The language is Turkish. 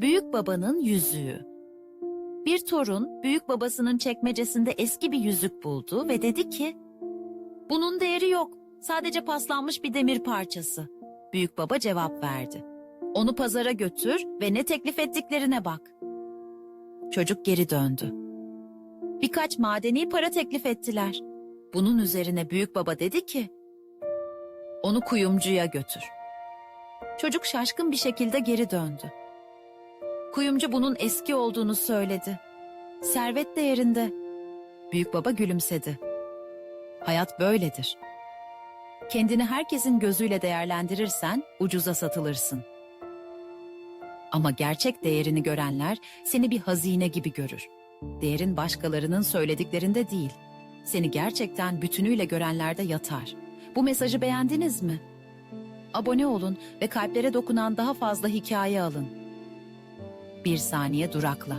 Büyük babanın yüzüğü. Bir torun büyük babasının çekmecesinde eski bir yüzük buldu ve dedi ki, "Bunun değeri yok. Sadece paslanmış bir demir parçası." Büyük baba cevap verdi. "Onu pazara götür ve ne teklif ettiklerine bak." Çocuk geri döndü. Birkaç madeni para teklif ettiler. Bunun üzerine büyük baba dedi ki, "Onu kuyumcuya götür." Çocuk şaşkın bir şekilde geri döndü. Kuyumcu bunun eski olduğunu söyledi. Servet değerinde. Büyük baba gülümsedi. Hayat böyledir. Kendini herkesin gözüyle değerlendirirsen ucuza satılırsın. Ama gerçek değerini görenler seni bir hazine gibi görür. Değerin başkalarının söylediklerinde değil. Seni gerçekten bütünüyle görenlerde yatar. Bu mesajı beğendiniz mi? Abone olun ve kalplere dokunan daha fazla hikaye alın. Bir saniye durakla.